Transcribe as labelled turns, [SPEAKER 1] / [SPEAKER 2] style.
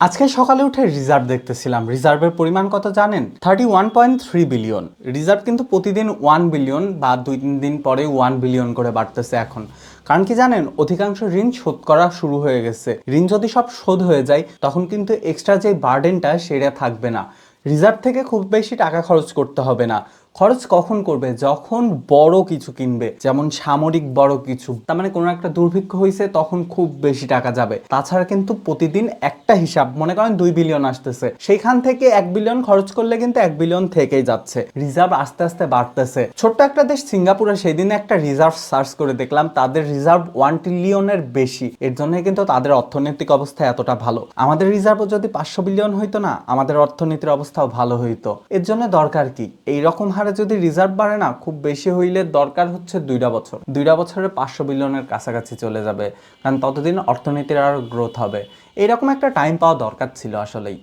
[SPEAKER 1] আজকে সকালে উঠে রিজার্ভ দেখতেছিলাম। রিজার্ভের পরিমাণ কত জানেন? Thirty one point three billion reserve কিন্তু প্রতিদিন ওয়ান বিলিয়ন বা দুই, তিন দিন পরে ওয়ান বিলিয়ন করে বাড়তেছে এখন। কারণ কি জানেন? অধিকাংশ ঋণ শোধ করা শুরু হয়ে গেছে। ঋণ যদি সব শোধ হয়ে যায়, তখন কিন্তু এক্সট্রা যে বার্ডেনটা সেটা থাকবে না। রিজার্ভ থেকে খুব বেশি টাকা খরচ করতে হবে না। খরচ কখন করবে? যখন বড় কিছু কিনবে, যেমন সামরিক বড় কিছু, তার মানে কোনো একটা দুর্ভিক্ষ হয়েছে তখন খুব বেশি টাকা যাবে। তাছাড়া কিন্তু প্রতিদিন একটা হিসাব, মনে করেন দুই বিলিয়ন আসতেছে, সেইখান থেকে এক বিলিয়ন খরচ করলে কিন্তু এক বিলিয়ন থেকেই যাচ্ছে। রিজার্ভ আস্তে আস্তে বাড়তেছে। ছোট্ট একটা দেশ সিঙ্গাপুরে, সেদিন একটা রিজার্ভ সার্চ করে দেখলাম, তাদের রিজার্ভ ওয়ান ট্রিলিয়নের বেশি। এর জন্য কিন্তু তাদের অর্থনৈতিক অবস্থা এতটা ভালো। আমাদের রিজার্ভও যদি পাঁচশো বিলিয়ন হইতো না, আমাদের অর্থনীতির অবস্থাও ভালো হইতো। এর জন্য দরকার কি? এই রকম হারে যদি রিজার্ভ বাড়ে না, খুব বেশি হইলে দরকার হচ্ছে দুইটা বছর। দুইটা বছরে পাঁচশো বিলিয়নের কাছাকাছি চলে যাবে, কারণ ততদিন অর্থনীতির আরও গ্রোথ হবে। এইরকম একটা টাইম পাওয়া দরকার ছিল আসলেই।